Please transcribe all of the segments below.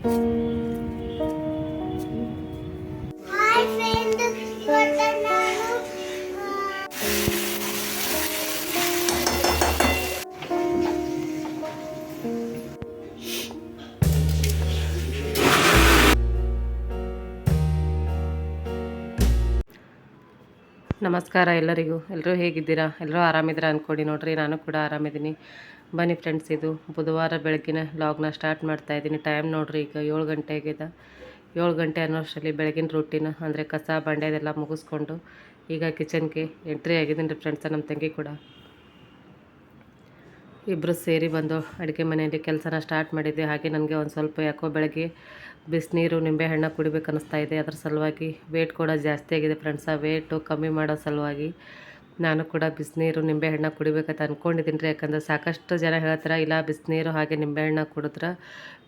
ನಮಸ್ಕಾರ ಎಲ್ಲರಿಗೂ. ಎಲ್ಲರೂ ಹೇಗಿದ್ದೀರಾ? ಎಲ್ಲರೂ ಆರಾಮಿದ್ದೀರಾ ಅಂದ್ಕೊಡಿ ನೋಡ್ರಿ. ನಾನು ಕೂಡ ಆರಾಮಿದ್ದೀನಿ. ಬನ್ನಿ ಫ್ರೆಂಡ್ಸ್ ಇದು ಬುಧವಾರ ಬೆಳಗ್ಗಿನ ಲಾಗ್ನ ಸ್ಟಾರ್ಟ್ ಮಾಡ್ತಾ ಇದ್ದೀನಿ. ಟೈಮ್ ನೋಡ್ರಿ ಈಗ ಏಳು ಗಂಟೆ ಆಗಿದೆ. ಏಳು ಗಂಟೆ ಅನ್ನೋಷ್ಟರಲ್ಲಿ ಬೆಳಗಿನ ರೂಟೀನ್ ಅಂದರೆ ಕಸ ಬಂಡೆದೆಲ್ಲ ಮುಗಿಸ್ಕೊಂಡು ಈಗ ಕಿಚನ್ಗೆ ಎಂಟ್ರಿ ಆಗಿದ್ದೀನಿ ರೀ ಫ್ರೆಂಡ್ಸ ನಮ್ಮ ತಂಗಿ ಕೂಡ. ಇಬ್ಬರು ಸೇರಿ ಬಂದು ಅಡುಗೆ ಮನೆಯಲ್ಲಿ ಕೆಲಸನ ಸ್ಟಾರ್ಟ್ ಮಾಡಿದ್ದೆ ಹಾಗೆ ನನಗೆ ಒಂದು ಸ್ವಲ್ಪ ಯಾಕೋ ಬೆಳಗ್ಗೆ ಬಿಸಿನೀರು, ನಿಂಬೆಹಣ್ಣು ಕುಡಿಬೇಕು ಅನ್ನಿಸ್ತಾ ಇದೆ. ಅದ್ರ ಸಲುವಾಗಿ ವೇಟ್ ಕೂಡ ಜಾಸ್ತಿ ಆಗಿದೆ ಫ್ರೆಂಡ್ಸ ವೇಟು ಕಮ್ಮಿ ಮಾಡೋ ಸಲುವಾಗಿ ನಾನು ಕೂಡ ಬಿಸಿನೀರು ನಿಂಬೆಹಣ್ಣು ಕುಡಿಬೇಕಂತ ಅಂದ್ಕೊಂಡಿದ್ದೀನಿ ರೀ. ಯಾಕಂದ್ರೆ ಸಾಕಷ್ಟು ಜನ ಹೇಳ್ತಾರೆ, ಇಲ್ಲ ಬಿಸಿನೀರು ಹಾಗೆ ನಿಂಬೆಹಣ್ಣು ಕುಡಿದ್ರೆ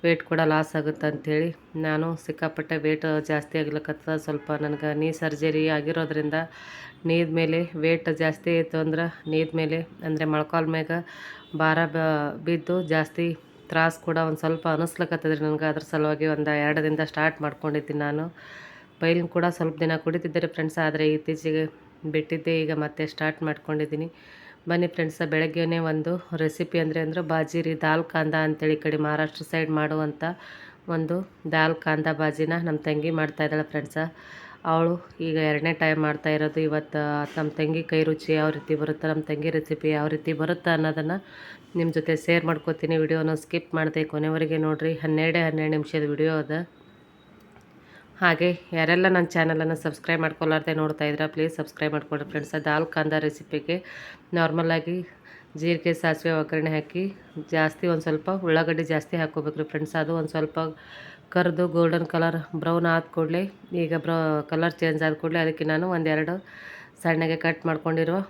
ವೇಟ್ ಕೂಡ ಲಾಸ್ ಆಗುತ್ತೆ ಅಂಥೇಳಿ ನಾನು ಸಿಕ್ಕಾಪಟ್ಟೆ ವೇಟ್ ಜಾಸ್ತಿ ಆಗ್ಲಿಕ್ಕತ್ತ ಸ್ವಲ್ಪ ನನಗೆ ನೀ ಸರ್ಜರಿ ಆಗಿರೋದ್ರಿಂದ ನೀದ ಮೇಲೆ ವೇಟ್ ಜಾಸ್ತಿ ಆಯಿತು ಅಂದ್ರೆ ನೀದ ಮೇಲೆ, ಅಂದರೆ ಮೊಳಕಾಲ್ ಮ್ಯಾಗ ಭಾರ ಬಿದ್ದು ಜಾಸ್ತಿ ತ್ರಾಸು ಕೂಡ ಒಂದು ಸ್ವಲ್ಪ ಅನಿಸ್ಲಿಕ್ಕತ್ತದ್ರಿ ನನಗೆ. ಅದ್ರ ಸಲುವಾಗಿ ಒಂದು ಎರಡರಿಂದ ಸ್ಟಾರ್ಟ್ ಮಾಡ್ಕೊಂಡಿದ್ದೀನಿ ನಾನು. ಪೈಲಿನ ಕೂಡ ಸ್ವಲ್ಪ ದಿನ ಕುಡಿತಿದ್ದೆ ರೀ ಫ್ರೆಂಡ್ಸ್. ಆದರೆ ಇತ್ತೀಚೆಗೆ ಬಿಟ್ಟಿದ್ದೆ, ಈಗ ಮತ್ತೆ ಸ್ಟಾರ್ಟ್ ಮಾಡ್ಕೊಂಡಿದ್ದೀನಿ. ಬನ್ನಿ ಫ್ರೆಂಡ್ಸ ಬೆಳಗ್ಗೆನೇ ಒಂದು ರೆಸಿಪಿ ಅಂದರೆ ಅಂದ್ರೆ ಬಾಜಿರಿ ದಾಲ್ ಕಾಂದ ಅಂತೇಳಿ ಕಡೆ ಮಹಾರಾಷ್ಟ್ರ ಸೈಡ್ ಮಾಡುವಂಥ ಒಂದು ದಾಲ್ ಕಾಂದ ಬಾಜಿನ ನಮ್ಮ ತಂಗಿ ಮಾಡ್ತಾ ಇದ್ದಾಳೆ ಫ್ರೆಂಡ್ಸ ಅವಳು ಈಗ ಎರಡನೇ ಟೈಮ್ ಮಾಡ್ತಾ ಇರೋದು. ಇವತ್ತು ನಮ್ಮ ತಂಗಿ ಕೈ ರುಚಿ ಯಾವ ರೀತಿ ಬರುತ್ತೆ ನಮ್ಮ ತಂಗಿ ರೆಸಿಪಿ ಯಾವ ರೀತಿ ಬರುತ್ತೆ ಅನ್ನೋದನ್ನು ನಿಮ್ಮ ಜೊತೆ ಶೇರ್ ಮಾಡ್ಕೋತೀನಿ. ವಿಡಿಯೋನ ಸ್ಕಿಪ್ ಮಾಡಿದೆ ಕೊನೆವರೆಗೆ ನೋಡಿರಿ. ಹನ್ನೆರಡೇ ಹನ್ನೆರಡು ನಿಮಿಷದ ವಿಡಿಯೋ ಅದ. ಹಾಗೆ ಯಾರೆಲ್ಲ ನನ್ನ ಚಾನಲನ್ನು ಸಬ್ಸ್ಕ್ರೈಬ್ ಮಾಡ್ಕೊಲಾರ್ದೆ ನೋಡ್ತಾ ಇದ್ರೆ ಪ್ಲೀಸ್ ಸಬ್ಸ್ಕ್ರೈಬ್ ಮಾಡ್ಕೊಳ್ಳಿ ಫ್ರೆಂಡ್ಸ್ ದಾಲ್ ಕಾಂದ ರೆಸಿಪಿಗೆ ನಾರ್ಮಲಾಗಿ ಜೀರಿಗೆ, ಸಾಸಿವೆ, ಒಗ್ಗರಣೆ ಹಾಕಿ ಜಾಸ್ತಿ ಒಂದು ಸ್ವಲ್ಪ ಉಳ್ಳಾಗಡ್ಡಿ ಜಾಸ್ತಿ ಹಾಕ್ಕೋಬೇಕ್ರಿ ಫ್ರೆಂಡ್ಸ್ ಅದು ಒಂದು ಸ್ವಲ್ಪ ಕರೆದು ಗೋಲ್ಡನ್ ಕಲರ್ ಬ್ರೌನ್ ಆದ ಕೂಡಲೇ ಈಗ ಬ್ರ ಕಲರ್ ಚೇಂಜ್ ಆದ ಕೂಡಲೇ ಅದಕ್ಕೆ ನಾನು ಒಂದೆರಡು ಸಣ್ಣಗೆ ಕಟ್ ಮಾಡ್ಕೊಂಡಿರುವ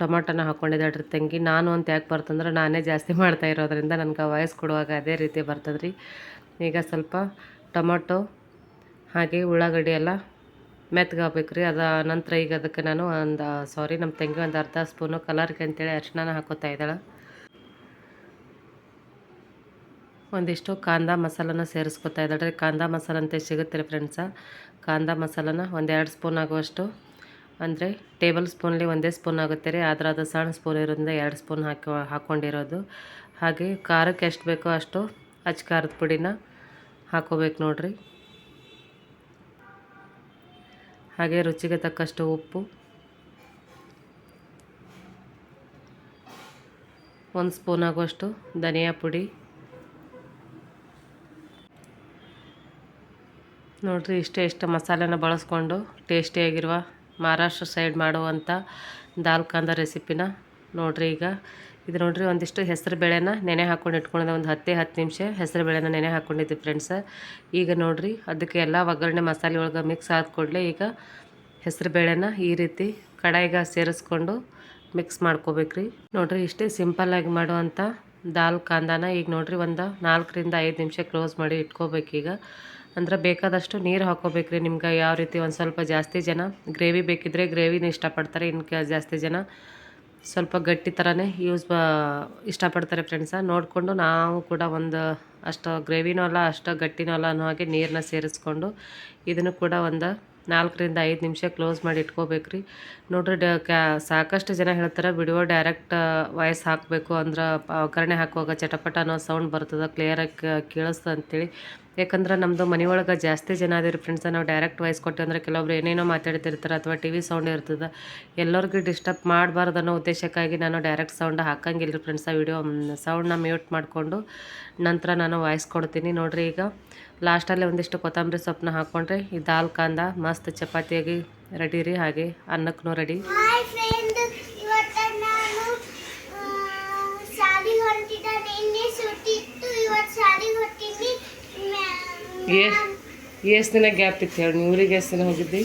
ಟೊಮೊಟೊನ ಹಾಕ್ಕೊಂಡಿದ್ದೆ ಅದ್ರ ತಂಗಿ ನಾನು ಅಂತ ಯಾಕೆ ಬರ್ತಂದ್ರೆ ನಾನೇ ಜಾಸ್ತಿ ಮಾಡ್ತಾ ಇರೋದ್ರಿಂದ ನನಗೆ ವಾಯ್ಸ್ ಕೊಡುವಾಗ ಅದೇ ರೀತಿ ಬರ್ತದ್ರಿ. ಈಗ ಸ್ವಲ್ಪ ಟೊಮಾಟೊ ಹಾಗೆ ಉಳ್ಳಾಗಡ್ಡಿ ಎಲ್ಲ ಮೆತ್ತಗಾಗ್ಬೇಕು ರೀ ಅದ ನಂತರ ಈಗ ಅದಕ್ಕೆ ನಾನು ಒಂದು ಸಾರಿ ನಮ್ಮ ತಂಗಿ ಒಂದು ಅರ್ಧ ಸ್ಪೂನು ಕಲರ್ಗೆ ಅಂತೇಳಿ ಅರಿಶಿನ ಹಾಕೋತಾ ಇದ್ದಾಳೆ. ಒಂದಿಷ್ಟು ಕಾಂದ ಮಸಾಲನ ಸೇರಿಸ್ಕೊತಾ ಇದ್ದಾಳೆ ರೀ ಕಾಂದ ಮಸಾಲ ಅಂತ ಸಿಗುತ್ತೆ ರೀ ಫ್ರೆಂಡ್ಸ ಕಾಂದ ಮಸಾಲನ ಒಂದೆರಡು ಸ್ಪೂನ್ ಆಗುವಷ್ಟು. ಅಂದರೆ ಟೇಬಲ್ ಸ್ಪೂನಲ್ಲಿ ಒಂದೇ ಸ್ಪೂನ್ ಆಗುತ್ತೆ ರೀ. ಆದ್ರೆ ಅದು ಸಣ್ಣ ಸ್ಪೂನ್ ಇರೋದ್ರಿಂದ ಎರಡು ಸ್ಪೂನ್ ಹಾಕಿ ಹಾಕ್ಕೊಂಡಿರೋದು ಹಾಗೆ ಖಾರಕ್ಕೆ ಎಷ್ಟು ಬೇಕೋ ಅಷ್ಟು ಅಚ್ಚ ಖಾರದ ಪುಡಿನ ಹಾಕೋಬೇಕು ನೋಡ್ರಿ. ಹಾಗೆ ರುಚಿಗೆ ತಕ್ಕಷ್ಟು ಉಪ್ಪು. ಒಂದು ಸ್ಪೂನ್ ಆಗುವಷ್ಟು ಧನಿಯಾ ಪುಡಿ. ನೋಡಿರಿ, ಇಷ್ಟೇ ಇಷ್ಟು ಮಸಾಲೆನ ಬಳಸ್ಕೊಂಡು ಟೇಸ್ಟಿಯಾಗಿರುವ ಮಹಾರಾಷ್ಟ್ರ ಸೈಡ್ ಮಾಡುವಂಥ ದಾಲ್ ಕಾಂದ ರೆಸಿಪಿನ ನೋಡಿರಿ ಈಗ. ಇದು ನೋಡ್ರಿ ಒಂದಿಷ್ಟು ಹೆಸರು ಬೇಳೆನ ನೆನೆ ಹಾಕ್ಕೊಂಡು ಇಟ್ಕೊಂಡಿದ್ದೆ ಒಂದು ಹತ್ತೇ ಹತ್ತು ನಿಮಿಷ ಹೆಸರು ಬೇಳೆನ ನೆನೆ ಹಾಕ್ಕೊಂಡಿದ್ದೆ ಫ್ರೆಂಡ್ಸ ಈಗ ನೋಡಿರಿ ಅದಕ್ಕೆ ಎಲ್ಲ ಒಗ್ಗರಣೆ ಮಸಾಲೆ ಒಳಗೆ ಮಿಕ್ಸ್ ಆದ ಕೂಡಲೇ ಈಗ ಹೆಸರು ಬೇಳೆನ ಈ ರೀತಿ ಕಡಾಯಿಗೆ ಸೇರಿಸ್ಕೊಂಡು ಮಿಕ್ಸ್ ಮಾಡ್ಕೋಬೇಕ್ರಿ. ನೋಡಿರಿ ಇಷ್ಟೇ ಸಿಂಪಲ್ಲಾಗಿ ಮಾಡುವಂಥ ದಾಲ್ ಕಾಂದಾನ ಈಗ ನೋಡ್ರಿ ಒಂದು ನಾಲ್ಕರಿಂದ ಐದು ನಿಮಿಷ ಕ್ಲೋಸ್ ಮಾಡಿ ಇಟ್ಕೋಬೇಕು ಈಗ. ಅಂದ್ರೆ ಬೇಕಾದಷ್ಟು ನೀರು ಹಾಕೋಬೇಕ್ರಿ ನಿಮ್ಗೆ, ಯಾವ ರೀತಿ ಒಂದು ಸ್ವಲ್ಪ ಜಾಸ್ತಿ ಜನ, ಗ್ರೇವಿ ಬೇಕಿದ್ರೆ ಗ್ರೇವಿನ ಇಷ್ಟಪಡ್ತಾರೆ ಇನ್ನು ಜಾಸ್ತಿ ಜನ. ಸ್ವಲ್ಪ ಗಟ್ಟಿ ಥರನೇ ಯೂಸ್ ಇಷ್ಟಪಡ್ತಾರೆ ಫ್ರೆಂಡ್ಸ ನೋಡಿಕೊಂಡು ನಾವು ಕೂಡ ಒಂದು ಅಷ್ಟು ಗ್ರೇವಿನೂ ಅಲ್ಲ, ಅಷ್ಟು ಗಟ್ಟಿನೂ ಅಲ್ಲ ಅನ್ನೋ ಹಾಗೆ ನೀರನ್ನ ಸೇರಿಸ್ಕೊಂಡು ಇದನ್ನು ಕೂಡ ಒಂದು ನಾಲ್ಕರಿಂದ ಐದು ನಿಮಿಷ ಕ್ಲೋಸ್ ಮಾಡಿ ಇಟ್ಕೋಬೇಕು ರೀ ನೋಡ್ರಿ, ಡ ಕ್ಯಾ ಸಾಕಷ್ಟು ಜನ ಹೇಳ್ತಾರೆ ವಿಡಿಯೋ ಡೈರೆಕ್ಟ್ ವಾಯ್ಸ್ ಹಾಕಬೇಕು ಅಂದ್ರೆ ಒಗ್ಗರಣೆ ಹಾಕುವಾಗ ಚಟಪಟ ಅನ್ನೋ ಸೌಂಡ್ ಬರ್ತದೆ ಕ್ಲಿಯರಾಗಿ ಕೇಳಿಸ್ತದೆ ಅಂತೇಳಿ. ಯಾಕಂದ್ರೆ ನಮ್ಮದು ಮನೆಯೊಳಗೆ ಜಾಸ್ತಿ ಜನ ಅದಿರಿ ಫ್ರೆಂಡ್ಸ ನಾವು ಡೈರೆಕ್ಟ್ ವಾಯ್ಸ್ ಕೊಟ್ಟೆ ಅಂದರೆ ಕೆಲವೊಬ್ರು ಏನೇನೋ ಮಾತಾಡ್ತಿರ್ತಾರೆ ಅಥವಾ ಟಿ ವಿ ಸೌಂಡ್ ಇರ್ತದೆ, ಎಲ್ಲರಿಗೂ ಡಿಸ್ಟರ್ಬ್ ಮಾಡಬಾರ್ದು ಅನ್ನೋ ಉದ್ದೇಶಕ್ಕಾಗಿ ನಾನು ಡೈರೆಕ್ಟ್ ಸೌಂಡ್ ಹಾಕಂಗಿಲ್ಲ ರೀ ಫ್ರೆಂಡ್ಸ ವಿಡಿಯೋ ಸೌಂಡ್ನ ಮ್ಯೂಟ್ ಮಾಡಿಕೊಂಡು ನಂತರ ನಾನು ವಾಯ್ಸ್ ಕೊಡ್ತೀನಿ. ನೋಡಿರಿ ಈಗ ಲಾಸ್ಟಲ್ಲಿ ಒಂದಿಷ್ಟು ಕೊತ್ತಂಬರಿ ಸೊಪ್ಪನ್ನ ಹಾಕ್ಕೊಂಡ್ರೆ ಈ ದಾಲ್, ಕಾಂದ, ಮಸ್ತ್ ಚಪಾತಿಯಾಗಿ ರೆಡಿ ರೀ ಹಾಗೆ ಅನ್ನಕ್ಕೂ ರೆಡಿ ಹಾಯ್ ಫ್ರೆಂಡ್ ಇವತ್ತು ನಾನು ಆ, ಶಾಲೆಗೆ ಹೊರಟಿದ್ದ ನಿನ್ನೆ ಸುಟ್ಟಿತ್ತು ಇವತ್ತು ಶಾಲೆಗೆ ಹೊರ್ತೀನಿ ಏ ಎಷ್ಟು ದಿನ ಗ್ಯಾಪ್ ಇತ್ತು ಹೇಳಿ ಊರಿಗೆ ಎಷ್ಟು ದಿನ ಹೋಗಿದ್ದಿ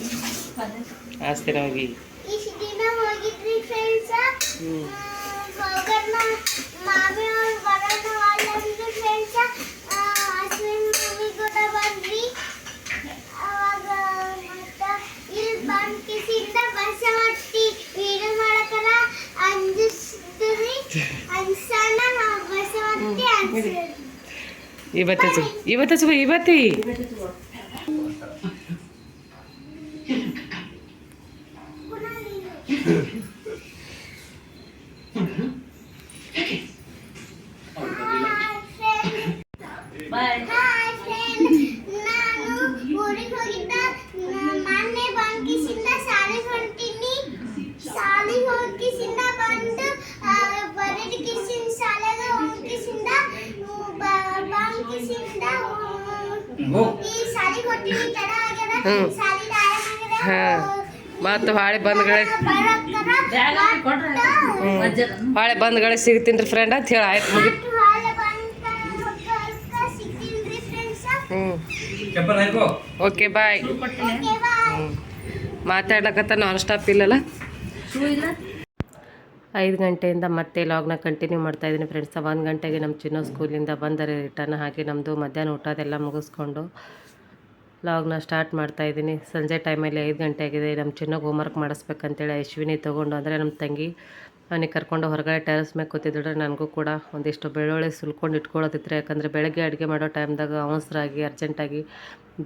ಅಷ್ಟು ದಿನ ಹೋಗಿ ಇಷ್ಟು ದಿನ ಹೋಗಿದ್ರಿ ಫ್ರೆಂಡ್ಸ ಹ್ಞೂ ಹೋಗೋಣ ಮಾಮಿ ಅವ್ರು ಬರೋಣ ಅಲ್ಲಂದ್ರೆ ಫ್ರೆಂಡ್ಸ ಅಶ್ವಿನ್ ಮಮ್ಮಿ ಕೂಡ ಬಂದ್ರಿ ಅವಾಗ ಮತ್ತ ಇಲ್ಲಿ ಬಂದ್ ಕಿಸಿಂದ ಬಸ್ ಹೊಟ್ಟಿ ವೀಡಿಯೋ ಮಾಡಕರ ಅಂಜಿಸ್ದ್ರಿ ಅನ್ಸಣ ನಾವು ಬಸ್ ಹೊಟ್ಟಿ ಅನ್ಸಿದ್ರಿ ಇವತ್ತು ಹಚ್ಚು ಇವತ್ತು ಹಚ್ಚು ಇವತ್ತಿ ಶಾಲೆಗೆ ಹಾಂ. ಮತ್ತು ಹಾಳೆ ಬಂದ್ಗಳೇ. ಹಾಳೆ ಬಂದ್ಗಳೇ ಸಿಗ್ತೀನಿ ರೀ ಫ್ರೆಂಡ್ ಅಂತ ಹೇಳಿ, ಆಯ್ತು ಮುಗಿ. ಹ್ಞೂ ಓಕೆ ಬಾಯ್ ಹ್ಞೂ ಬಾಯ್ ಮಾತಾಡ್ಲಕತ್ತ ನಾನ್ ಸ್ಟಾಪ್ ಇಲ್ಲಲ್ಲ? ಐದು ಗಂಟೆಯಿಂದ ಮತ್ತೆ ಲಾಗ್ನ ಕಂಟಿನ್ಯೂ ಮಾಡ್ತಾ ಇದ್ದೀನಿ ಫ್ರೆಂಡ್ಸ್ ಒಂದು ಗಂಟೆಗೆ ನಮ್ಮ ಚಿನ್ನೋ ಸ್ಕೂಲಿಂದ ಬಂದರೆ ರಿಟರ್ನ್ ಹಾಗೆ ನಮ್ಮದು ಮಧ್ಯಾಹ್ನ ಊಟದೆಲ್ಲ ಮುಗಿಸ್ಕೊಂಡು ಲಾಗ್ನ ಸ್ಟಾರ್ಟ್ ಮಾಡ್ತಾ ಇದ್ದೀನಿ. ಸಂಜೆ ಟೈಮಲ್ಲಿ ಐದು ಗಂಟೆ ಆಗಿದೆ. ನಮ್ಮ ಚಿನ್ನಗೆ ಹೋಮ್ವರ್ಕ್ ಮಾಡಿಸ್ಬೇಕಂತೇಳಿ ಅಶ್ವಿನಿ ತೊಗೊಂಡು, ಅಂದರೆ ನಮ್ಮ ತಂಗಿ, ಅವನಿಗೆ ಕರ್ಕೊಂಡು ಹೊರಗಡೆ ಟೆರೆಸ್ ಮೇಲೆ ಕೂತಿದ್ರೆ ನನಗೂ ಕೂಡ ಒಂದಿಷ್ಟು ಬೆಳ್ಳುಳ್ಳಿ ಸುಲ್ಕೊಂಡು ಇಟ್ಕೊಳ್ಳೋದಿತ್ತು ಯಾಕಂದರೆ ಬೆಳಗ್ಗೆ ಅಡುಗೆ ಮಾಡೋ ಟೈಮ್ದಾಗ ಅವಸರಾಗಿ ಅರ್ಜೆಂಟಾಗಿ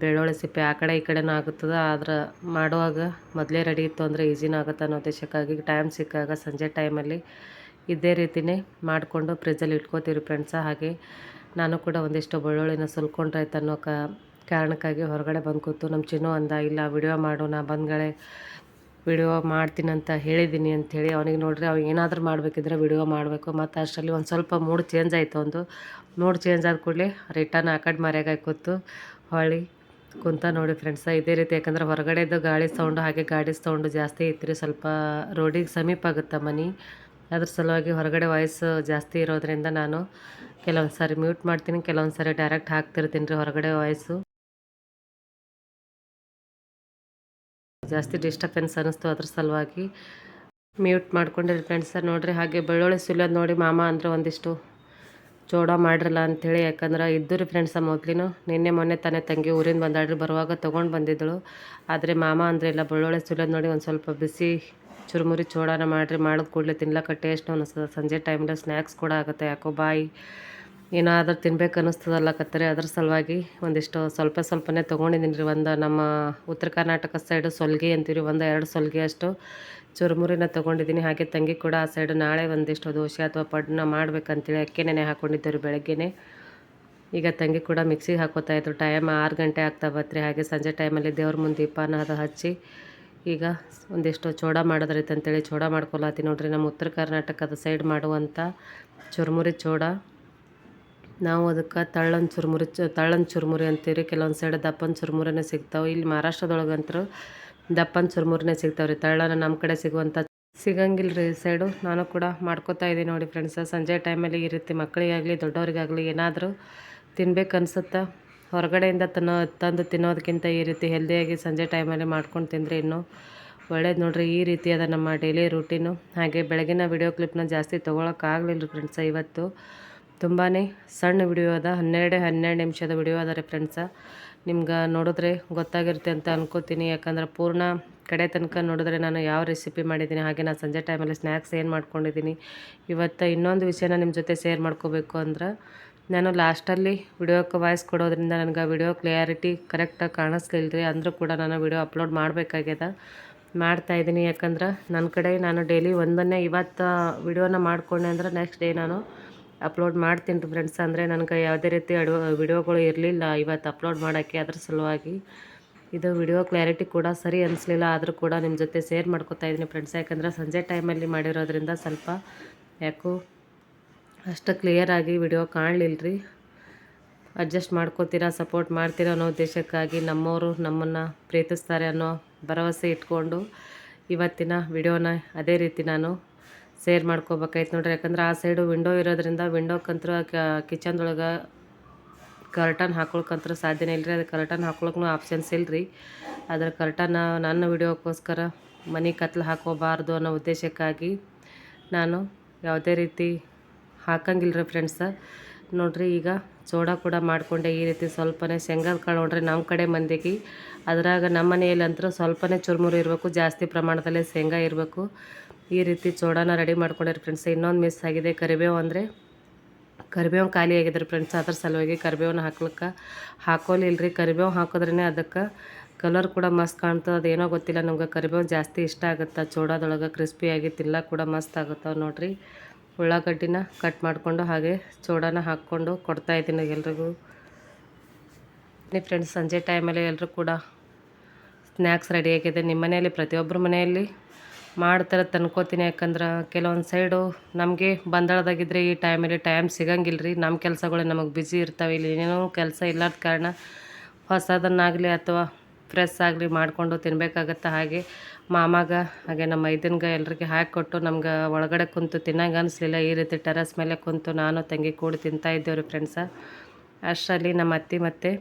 ಬೆಳ್ಳುಳ್ಳಿ ಸಿಪ್ಪೆ ಆ ಕಡೆ ಈ ಕಡೆನೂ ಆಗುತ್ತದೆ. ಆದ್ರೆ ಮಾಡುವಾಗ ಮೊದಲೇ ರೆಡಿ ಇತ್ತು ಅಂದರೆ ಈಸಿನೂ ಆಗುತ್ತೆ ಅನ್ನೋ ಉದ್ದೇಶಕ್ಕಾಗಿ ಟೈಮ್ ಸಿಕ್ಕಾಗ ಸಂಜೆ ಟೈಮಲ್ಲಿ ಇದೇ ರೀತಿಯೇ ಮಾಡಿಕೊಂಡು ಫ್ರಿಜ್ಜಲ್ಲಿ ಇಟ್ಕೋತೀವಿ ಫ್ರೆಂಡ್ಸ ಹಾಗೆ ನಾನು ಕೂಡ ಒಂದಿಷ್ಟು ಬೆಳ್ಳುಳ್ಳಿನ ಸುಲ್ಕೊಂಡ್ರಾಯ್ತು ಅನ್ನೋ ಕ ಕಾರಣಕ್ಕಾಗಿ ಹೊರಗಡೆ ಬಂದು ಕೂತು, ನಮ್ಮ ಚಿನ್ನು ಅಂದ, ಇಲ್ಲ, ವಿಡಿಯೋ ಮಾಡು, ನಾ ಬಂದ್ಗಳೇ ವಿಡಿಯೋ ಮಾಡ್ತೀನಂತ ಹೇಳಿದ್ದೀನಿ ಅಂಥೇಳಿ ಅವನಿಗೆ ನೋಡ್ರಿ ಅವ ಏನಾದರೂ ಮಾಡಬೇಕಿದ್ರೆ ವಿಡಿಯೋ ಮಾಡಬೇಕು. ಮತ್ತು ಅಷ್ಟರಲ್ಲಿ ಒಂದು ಸ್ವಲ್ಪ ಮೂಡ್ ಚೇಂಜ್ ಆಯಿತು ಒಂದು. ಮೂಡ್ ಚೇಂಜ್ ಆದ ಕೂಡಲೇ ರಿಟರ್ನ್ ಆ ಕಡೆ ಕೂತು ಹೊಳ್ಳಿ ಕುಂತ ನೋಡಿ ಫ್ರೆಂಡ್ಸ ಇದೇ ರೀತಿ ಯಾಕಂದ್ರೆ ಹೊರಗಡೆದು ಗಾಳಿ ಸೌಂಡು ಹಾಗೆ ಗಾಡಿ ಸೌಂಡು ಜಾಸ್ತಿ ಇತ್ತು ಸ್ವಲ್ಪ ರೋಡಿಗೆ ಸಮೀಪ ಆಗುತ್ತೆ ಮನೆ? ಅದ್ರ ಸಲುವಾಗಿ ಹೊರಗಡೆ ವಾಯ್ಸ್ ಜಾಸ್ತಿ ಇರೋದ್ರಿಂದ ನಾನು ಕೆಲವೊಂದು ಸಾರಿ ಮ್ಯೂಟ್ ಮಾಡ್ತೀನಿ ಕೆಲವೊಂದು ಸಾರಿ ಡೈರೆಕ್ಟ್ ಹಾಕ್ತಿರ್ತೀನಿ ರೀ ಹೊರಗಡೆ ವಾಯ್ಸು ಜಾಸ್ತಿ ಡಿಸ್ಟರ್ಬೆನ್ಸ್ ಅನ್ನಿಸ್ತು ಅದ್ರ ಸಲುವಾಗಿ. ಮ್ಯೂಟ್ ಮಾಡ್ಕೊಂಡಿರಿ ಫ್ರೆಂಡ್ಸ ನೋಡಿರಿ, ಹಾಗೆ ಬೆಳ್ಳುಳ್ಳಿ ಸುಲಿಯೋದು ನೋಡಿ ಮಾಮ ಅಂದ್ರೆ ಒಂದಿಷ್ಟು ಜೋಡ ಮಾಡಿರಲ್ಲ ಅಂಥೇಳಿ ಯಾಕಂದ್ರೆ ಇದ್ದು ರೀ ಫ್ರೆಂಡ್ಸ ಮೊದ್ಲಿನೂ. ನಿನ್ನೆ ಮೊನ್ನೆ ತಾನೇ ತಂಗಿ ಊರಿಂದ ಬಂದಾಡ್ರಿ ಬರುವಾಗ ತೊಗೊಂಡು ಬಂದಿದ್ದಳು. ಆದರೆ ಮಾಮ ಅಂದರೆ ಇಲ್ಲ, ಬೆಳ್ಳುಳ್ಳಿ ಸುಲಿಯೋದು ನೋಡಿ ಒಂದು ಸ್ವಲ್ಪ ಬಿಸಿ ಚುರುಮುರಿ ಚೋಡಾನ ಮಾಡಿರಿ, ಮಾಡಿದ ಕೂಡಲೇ ತಿನ್ಲಕ್ಕ ಟೇಸ್ಟ್ ಅನ್ನಿಸ್ತದೆ. ಸಂಜೆ ಟೈಮಲ್ಲಿ ಸ್ನ್ಯಾಕ್ಸ್ ಕೂಡ ಆಗುತ್ತೆ, ಯಾಕೋ ಬಾಯಿ ಏನಾದರೂ ತಿನ್ಬೇಕು ಅನ್ನಿಸ್ತದಲ್ಲ ಕತ್ತರಿ, ಅದ್ರ ಸಲುವಾಗಿ ಒಂದಿಷ್ಟು ಸ್ವಲ್ಪ ಸ್ವಲ್ಪನೇ ತೊಗೊಂಡಿದ್ದೀನಿ ರೀ. ಒಂದು ನಮ್ಮ ಉತ್ತರ ಕರ್ನಾಟಕ ಸೈಡು ಸೊಲ್ಗೆ ಅಂತೀವಿ ಒಂದು ಎರಡು ಸೊಲ್ಗೆ ಅಷ್ಟು ಚುರುಮುರಿನ ತೊಗೊಂಡಿದ್ದೀನಿ. ಹಾಗೆ ತಂಗಿ ಕೂಡ ಆ ಸೈಡು ನಾಳೆ ಒಂದಿಷ್ಟು ದೋಸೆ ಅಥವಾ ಪಡ್ನ ಮಾಡ್ಬೇಕಂತೇಳಿ ಅಕ್ಕಿ ನೆನೆ ಹಾಕ್ಕೊಂಡಿದ್ದೆ ರೀ ಬೆಳಗ್ಗೆನೆ. ಈಗ ತಂಗಿ ಕೂಡ ಮಿಕ್ಸಿಗೆ ಹಾಕೋತಾ ಇದ್ರು. ಟೈಮ್ ಆರು ಗಂಟೆ ಆಗ್ತಾ ಬತ್ರಿ. ಹಾಗೆ ಸಂಜೆ ಟೈಮಲ್ಲಿ ದೇವ್ರ ಮುಂದೆ ದೀಪಾನ ಅದು ಹಚ್ಚಿ ಈಗ ಒಂದಿಷ್ಟು ಚೋಡ ಮಾಡೋದ್ರೈತೆ ಅಂತೇಳಿ. ಚೋಡ ಮಾಡ್ಕೊಳತ್ತೀನಿ ನೋಡ್ರಿ. ನಮ್ಮ ಉತ್ತರ ಕರ್ನಾಟಕದ ಸೈಡ್ ಮಾಡುವಂಥ ಚುರುಮುರಿ ಚೋಡ ನಾವು ಅದಕ್ಕೆ ತಳ್ಳನ್ ಚುರುಮುರಿ ಚ, ತಳ್ಳನ್ ಚುರುಮುರಿ ಅಂತೀವಿ ಕೆಲವೊಂದು ಸೈಡ್ ದಪ್ಪನ ಚುರುಮುರಿನೇ ಸಿಗ್ತಾವೆ. ಇಲ್ಲಿ ಮಹಾರಾಷ್ಟ್ರದೊಳಗಂತೂ ದಪ್ಪನ ಚುರುಮುರಿನೇ ಸಿಗ್ತಾವೆ ರೀ ತಳ್ಳನ ನಮ್ಮ ಕಡೆ ಸಿಗುವಂಥ ಸಿಗಂಗಿಲ್ಲ ರೀ ಈ ಸೈಡು. ನಾನು ಕೂಡ ಮಾಡ್ಕೋತಾ ಇದ್ದೀನಿ ನೋಡಿ ಫ್ರೆಂಡ್ಸ ಸಂಜೆ ಟೈಮಲ್ಲಿ ಈ ರೀತಿ ಮಕ್ಕಳಿಗಾಗಲಿ, ದೊಡ್ಡವರಿಗಾಗಲಿ ಏನಾದರೂ ತಿನ್ಬೇಕು ಅನ್ಸುತ್ತಾ. ಹೊರಗಡೆಯಿಂದ ತನ್ನೋ, ತಂದು ತಿನ್ನೋದಕ್ಕಿಂತ ಈ ರೀತಿ ಹೆಲ್ದಿಯಾಗಿ ಸಂಜೆ ಟೈಮಲ್ಲಿ ಮಾಡ್ಕೊಂಡು ತಿಂದರೆ ಇನ್ನೂ ಒಳ್ಳೇದು ನೋಡಿರಿ. ಈ ರೀತಿ ಅದ ನಮ್ಮ ಡೈಲಿ ರೂಟೀನು ಹಾಗೆ ಬೆಳಗಿನ ವಿಡಿಯೋ ಕ್ಲಿಪ್ನ ಜಾಸ್ತಿ ತೊಗೊಳಕ್ಕಾಗಲಿಲ್ಲ ರೀ ಫ್ರೆಂಡ್ಸ ಇವತ್ತು ತುಂಬಾ ಸಣ್ಣ ವಿಡಿಯೋ ಅದ, ಹನ್ನೆರಡು ಹನ್ನೆರಡು ನಿಮಿಷದ ವಿಡಿಯೋ ಅದ ರೀ ಫ್ರೆಂಡ್ಸ ನಿಮ್ಗೆ ನೋಡಿದ್ರೆ ಗೊತ್ತಾಗಿರುತ್ತೆ ಅಂತ ಅನ್ಕೋತೀನಿ. ಯಾಕಂದ್ರೆ ಪೂರ್ಣ ಕಡೆ ತನಕ ನೋಡಿದ್ರೆ ನಾನು ಯಾವ ರೆಸಿಪಿ ಮಾಡಿದ್ದೀನಿ, ಹಾಗೆ ನಾನು ಸಂಜೆ ಟೈಮಲ್ಲಿ ಸ್ನ್ಯಾಕ್ಸ್ ಏನು ಮಾಡ್ಕೊಂಡಿದ್ದೀನಿ, ಇವತ್ತು ಇನ್ನೊಂದು ವಿಷಯನ ನಿಮ್ಮ ಜೊತೆ ಶೇರ್ ಮಾಡ್ಕೋಬೇಕು ಅಂದ್ರೆ, ನಾನು ಲಾಸ್ಟಲ್ಲಿ ವಿಡಿಯೋಕ್ಕೆ ವಾಯ್ಸ್ ಕೊಡೋದ್ರಿಂದ ನನಗೆ ವಿಡಿಯೋ ಕ್ಲಿಯಾರಿಟಿ ಕರೆಕ್ಟಾಗಿ ಕಾಣಿಸ್ಲಿಲ್ಲ ಅಂದರೂ ಕೂಡ ನಾನು ವಿಡಿಯೋ ಅಪ್ಲೋಡ್ ಮಾಡಬೇಕಾಗ್ಯದ ಮಾಡ್ತಾಯಿದ್ದೀನಿ ಯಾಕಂದ್ರೆ ನನ್ನ ಕಡೆ ನಾನು ಡೈಲಿ ಒಂದನ್ನೇ ಇವತ್ತು ವಿಡಿಯೋನ ಮಾಡ್ಕೊಂಡೆ ಅಂದ್ರೆ ನೆಕ್ಸ್ಟ್ ಡೇ ನಾನು ಅಪ್ಲೋಡ್ ಮಾಡ್ತೀನಿ ಫ್ರೆಂಡ್ಸ್ ಅಂದರೆ ನನಗೆ ಯಾವುದೇ ರೀತಿ ಅಡು ವಿಡಿಯೋಗಳು ಇರಲಿಲ್ಲ. ಇವತ್ತು ಅಪ್ಲೋಡ್ ಮಾಡೋಕ್ಕೆ ಅದ್ರ ಸಲುವಾಗಿ ಇದು ವಿಡಿಯೋ ಕ್ಲಾರಿಟಿ ಕೂಡ ಸರಿ ಅನಿಸ್ಲಿಲ್ಲ. ಆದರೂ ಕೂಡ ನಿಮ್ಮ ಜೊತೆ ಶೇರ್ ಮಾಡ್ಕೊತಾ ಇದ್ದೀನಿ ಫ್ರೆಂಡ್ಸ್ ಯಾಕಂದರೆ ಸಂಜೆ ಟೈಮಲ್ಲಿ ಮಾಡಿರೋದ್ರಿಂದ ಸ್ವಲ್ಪ ಯಾಕೋ ಅಷ್ಟು ಕ್ಲಿಯರಾಗಿ ವಿಡಿಯೋ ಕಾಣಲಿಲ್ಲ ರೀ ಅಡ್ಜಸ್ಟ್ ಮಾಡ್ಕೋತೀರಾ ಸಪೋರ್ಟ್ ಮಾಡ್ತೀರಾ ಅನ್ನೋ ಉದ್ದೇಶಕ್ಕಾಗಿ ನಮ್ಮವರು ನಮ್ಮನ್ನು ಪ್ರೀತಿಸ್ತಾರೆ ಅನ್ನೋ ಭರವಸೆ ಇಟ್ಕೊಂಡು ಇವತ್ತಿನ ವಿಡಿಯೋನ ಅದೇ ರೀತಿ ನಾನು ಶೇರ್ ಮಾಡ್ಕೋಬೇಕಾಯ್ತು ನೋಡ್ರಿ. ಯಾಕಂದ್ರೆ ಆ ಸೈಡು ವಿಂಡೋ ಇರೋದ್ರಿಂದ ವಿಂಡೋಕ್ಕಂತ್ರ ಕಿಚನ್ದೊಳಗೆ ಕರ್ಟನ್ ಹಾಕೊಳ್ಕಂತ್ರ ಸಾಧ್ಯನೇ ಇಲ್ಲ ರೀ ಅದು ಕರ್ಟನ್ ಹಾಕೊಳಕ್ಕೂ ಆಪ್ಷನ್ಸ್ ಇಲ್ಲರಿ ಅದರ ಕರ್ಟನ್ ನನ್ನ ವಿಡಿಯೋಕ್ಕೋಸ್ಕರ ಮನೆ ಕತ್ಲು ಹಾಕೋಬಾರ್ದು ಅನ್ನೋ ಉದ್ದೇಶಕ್ಕಾಗಿ ನಾನು ಯಾವುದೇ ರೀತಿ ಹಾಕಂಗಿಲ್ಲ ರೀ ಫ್ರೆಂಡ್ಸ ನೋಡ್ರಿ, ಈಗ ಸೋಡಾ ಕೂಡ ಮಾಡಿಕೊಂಡೆ ಈ ರೀತಿ ಸ್ವಲ್ಪನೇ ಶೇಂಗಾದ ಕಾಳು ನೋಡ್ರಿ ನಮ್ಮ ಕಡೆ ಮಂದಿಗೆ. ಅದ್ರಾಗ ನಮ್ಮ ಮನೆಯಲ್ಲಿ ಅಂತೂ ಸ್ವಲ್ಪನೇ ಚುರುಮುರು ಇರಬೇಕು, ಜಾಸ್ತಿ ಪ್ರಮಾಣದಲ್ಲಿ ಶೇಂಗಾ ಇರಬೇಕು. ಈ ರೀತಿ ಚೋಡಾನ ರೆಡಿ ಮಾಡ್ಕೊಂಡಿರಿ ಫ್ರೆಂಡ್ಸ್ ಇನ್ನೊಂದು ಮಿಸ್ ಆಗಿದೆ. ಕರಿಬೇವು ಅಂದರೆ ಕರಿಬೇವು ಖಾಲಿ ಆಗಿದ್ರಿ ಫ್ರೆಂಡ್ಸ್ ಅದ್ರ ಸಲುವಾಗಿ ಕರಿಬೇವನ್ನ ಹಾಕ್ಲಿಕ್ಕೆ ಹಾಕೋಲಿಲ್ಲ ರೀ ಕರಿಬೇವು ಹಾಕಿದ್ರೇ ಅದಕ್ಕೆ ಕಲರ್ ಕೂಡ ಮಸ್ತ್ ಕಾಣ್ತದೆ. ಅದೇನೋ ಗೊತ್ತಿಲ್ಲ ನಮ್ಗೆ. ಕರಿಬೇವು ಜಾಸ್ತಿ ಇಷ್ಟ ಆಗುತ್ತೆ. ಚೋಡಾದೊಳಗೆ ಕ್ರಿಸ್ಪಿಯಾಗಿ ತಿನ್ನಕ್ಕೆ ಕೂಡ ಮಸ್ತ್ ಆಗುತ್ತವೆ ನೋಡ್ರಿ. ಉಳ್ಳಾಗಡ್ಡಿನ ಕಟ್ ಮಾಡಿಕೊಂಡು ಹಾಗೆ ಚೋಡಾನ ಹಾಕ್ಕೊಂಡು ಕೊಡ್ತಾ ಇದ್ದೀನಿ ಎಲ್ರಿಗೂ. ಫ್ರೆಂಡ್ಸ್ ಸಂಜೆ ಟೈಮಲ್ಲಿ ಎಲ್ಲರೂ ಕೂಡ ಸ್ನ್ಯಾಕ್ಸ್ ರೆಡಿ ಆಗಿದೆ ನಿಮ್ಮ ಮನೆಯಲ್ಲಿ ಪ್ರತಿಯೊಬ್ಬರ ಮನೆಯಲ್ಲಿ? ಮಾಡ್ತಾರೆ ತಂದ್ಕೋತೀನಿ ಯಾಕಂದ್ರೆ ಕೆಲವೊಂದು ಸೈಡು ನಮಗೆ ಬಂದಳದಾಗಿದ್ದರೆ ಈ ಟೈಮಲ್ಲಿ ಟೈಮ್ ಸಿಗಂಗಿಲ್ಲ ರೀ ನಮ್ಮ ಕೆಲಸಗಳು ನಮಗೆ ಬ್ಯುಸಿ ಇರ್ತಾವೆ. ಇಲ್ಲಿ ಏನೇನೋ ಕೆಲಸ ಇಲ್ಲದ ಕಾರಣ ಹೊಸದನ್ನಾಗಲಿ ಅಥವಾ ಫ್ರೆಶ್ ಆಗಲಿ ಮಾಡಿಕೊಂಡು ತಿನ್ಬೇಕಾಗತ್ತೆ ಹಾಗೆ ಮಾಮಾಗ, ಹಾಗೆ ನಮ್ಮ ಮೈದನ್ಗೆ ಎಲ್ರಿಗೆ ಹಾಕಿಕೊಟ್ಟು ನಮ್ಗೆ ಒಳಗಡೆ ಕುಂತು ತಿನ್ನಂಗೆ ಅನಿಸ್ಲಿಲ್ಲ. ಈ ರೀತಿ ಟೆರಸ್ ಮೇಲೆ ಕುಂತು ನಾನು ತಂಗಿ ಕೂಡಿ ತಿಂತಾ ಇದ್ದೇವ್ರಿ ಫ್ರೆಂಡ್ಸ ಅಷ್ಟರಲ್ಲಿ ನಮ್ಮ ಅತ್ತೆ ಮತ್ತು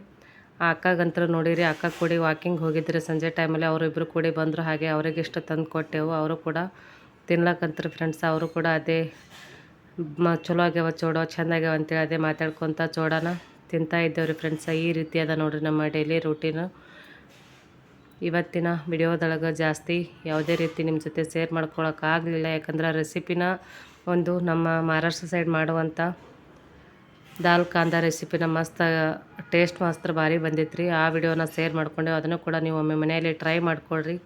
ಆ ಅಕ್ಕಗಂತೂ ನೋಡಿರಿ, ಅಕ್ಕ ಕೂಡಿ ವಾಕಿಂಗ್ ಹೋಗಿದ್ರಿ ಸಂಜೆ ಟೈಮಲ್ಲಿ ಅವರಿಬ್ಬರು ಕೂಡಿ ಬಂದರು ಹಾಗೆ ಅವ್ರಿಗೆ ಇಷ್ಟು ತಂದು ಕೊಟ್ಟೆವು. ಅವರು ಕೂಡ ತಿನ್ಲಕ್ಕಂತಾರೆ ಫ್ರೆಂಡ್ಸ್ ಅವರು ಕೂಡ ಅದೇ ಮ ಚಲೋ ಆಗ್ಯಾವ ಚೋಡೋ, ಚೆಂದ ಆಗ್ಯಾವ ಅಂತೇಳಿ ಅದೇ ಮಾತಾಡ್ಕೊತ ಚೋಡನ ತಿಂತಾ ಇದ್ದೇವ್ರಿ ಫ್ರೆಂಡ್ಸ ಈ ರೀತಿ ಅದ ನೋಡ್ರಿ ನಮ್ಮ ಡೈಲಿ ರೂಟೀನು ಇವತ್ತಿನ ವಿಡಿಯೋದೊಳಗೆ ಜಾಸ್ತಿ ಯಾವುದೇ ರೀತಿ ನಿಮ್ಮ ಜೊತೆ ಶೇರ್ ಮಾಡ್ಕೊಳಕ್ಕಾಗಲಿಲ್ಲ ಯಾಕಂದ್ರೆ ರೆಸಿಪಿನ ಒಂದು ನಮ್ಮ ಮಹಾರಾಷ್ಟ್ರ ಸೈಡ್ ಮಾಡುವಂಥ ದಾಲ್ ಕಾಂದ ರೆಸಿಪಿನ ಮಸ್ತ ಟೇಸ್ಟ್ ಮಾತ್ರ ಭಾರಿ ಬಂದಿತ್ತು ರೀ ಆ ವಿಡಿಯೋನ ಶೇರ್ ಮಾಡಿಕೊಂಡೆ. ಅದನ್ನು ಕೂಡ ನೀವು ಒಮ್ಮೆ ಮನೆಯಲ್ಲಿ ಟ್ರೈ ಮಾಡಿಕೊಡ್ರಿ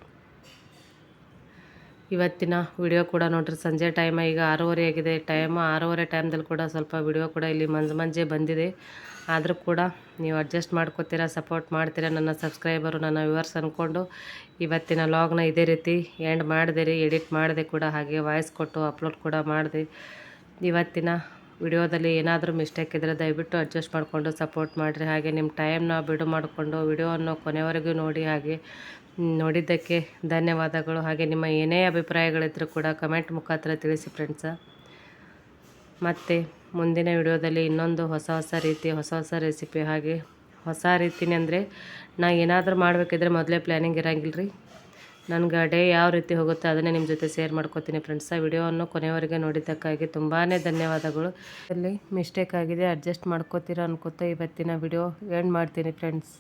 ಇವತ್ತಿನ ವಿಡಿಯೋ ಕೂಡ ನೋಡ್ರಿ. ಸಂಜೆ ಟೈಮ್ ಈಗ ಆರೂವರೆ ಆಗಿದೆ. ಟೈಮ್ ಆರೂವರೆ ಟೈಮ್ದಲ್ಲಿ ಕೂಡ ಸ್ವಲ್ಪ ವಿಡಿಯೋ ಕೂಡ ಇಲ್ಲಿ ಮಂಜು ಮಂಜೆ ಬಂದಿದೆ. ಆದರೂ ಕೂಡ ನೀವು ಅಡ್ಜಸ್ಟ್ ಮಾಡ್ಕೋತೀರಾ ಸಪೋರ್ಟ್ ಮಾಡ್ತೀರಾ ನನ್ನ ಸಬ್ಸ್ಕ್ರೈಬರು ನನ್ನ ವ್ಯೂವರ್ಸ್ ಅಂದ್ಕೊಂಡು ಇವತ್ತಿನ ಲಾಗ್ನ ಇದೇ ರೀತಿ ಎಂಡ್ ಮಾಡಿದೆ ರೀ. ಎಡಿಟ್ ಮಾಡಿದೆ ಕೂಡ ಹಾಗೆ ವಾಯ್ಸ್ ಕೊಟ್ಟು ಅಪ್ಲೋಡ್ ಕೂಡ ಮಾಡಿದೆ. ಇವತ್ತಿನ ವಿಡಿಯೋದಲ್ಲಿ ಏನಾದರೂ ಮಿಸ್ಟೇಕ್ ಇದ್ದರೆ ದಯವಿಟ್ಟು ಅಡ್ಜಸ್ಟ್ ಮಾಡಿಕೊಂಡು ಸಪೋರ್ಟ್ ಮಾಡಿರಿ. ಹಾಗೆ ನಿಮ್ಮ ಟೈಮ್ನ ಬಿಡು ಮಾಡಿಕೊಂಡು ವಿಡಿಯೋವನ್ನು ಕೊನೆವರೆಗೂ ನೋಡಿ. ಹಾಗೆ ನೋಡಿದ್ದಕ್ಕೆ ಧನ್ಯವಾದಗಳು. ಹಾಗೆ ನಿಮ್ಮ ಏನೇ ಅಭಿಪ್ರಾಯಗಳಿದ್ದರೂ ಕೂಡ ಕಮೆಂಟ್ ಮುಖಾಂತರ ತಿಳಿಸಿ ಫ್ರೆಂಡ್ಸ. ಮತ್ತು ಮುಂದಿನ ವಿಡಿಯೋದಲ್ಲಿ ಇನ್ನೊಂದು ಹೊಸ ಹೊಸ ರೀತಿ, ಹೊಸ ಹೊಸ ರೆಸಿಪಿ, ಹಾಗೆ ಹೊಸ ರೀತಿನೇ ಅಂದರೆ ನಾ ಏನಾದರೂ ಮಾಡಬೇಕಿದ್ರೆ ಮೊದಲೇ ಪ್ಲ್ಯಾನಿಂಗ್ ಇರೋಂಗಿಲ್ಲ ರೀ ನನಗೆ ಡೇ ಯಾವ ರೀತಿ ಹೋಗುತ್ತೆ ಅದನ್ನೇ ನಿಮ್ಮ ಜೊತೆ ಶೇರ್ ಮಾಡ್ಕೋತೀನಿ ಫ್ರೆಂಡ್ಸ ವಿಡಿಯೋವನ್ನು ಕೊನೆಯವರೆಗೆ ನೋಡಿದ್ದಕ್ಕಾಗಿ ತುಂಬಾ ಧನ್ಯವಾದಗಳು. ಅಲ್ಲಿ ಮಿಸ್ಟೇಕ್ ಆಗಿದೆ ಅಡ್ಜಸ್ಟ್ ಮಾಡ್ಕೋತೀರಾ ಅನ್ಕೋತಾ ಇವತ್ತಿನ ವಿಡಿಯೋ ಎಂಡ್ ಮಾಡ್ತೀನಿ ಫ್ರೆಂಡ್ಸ್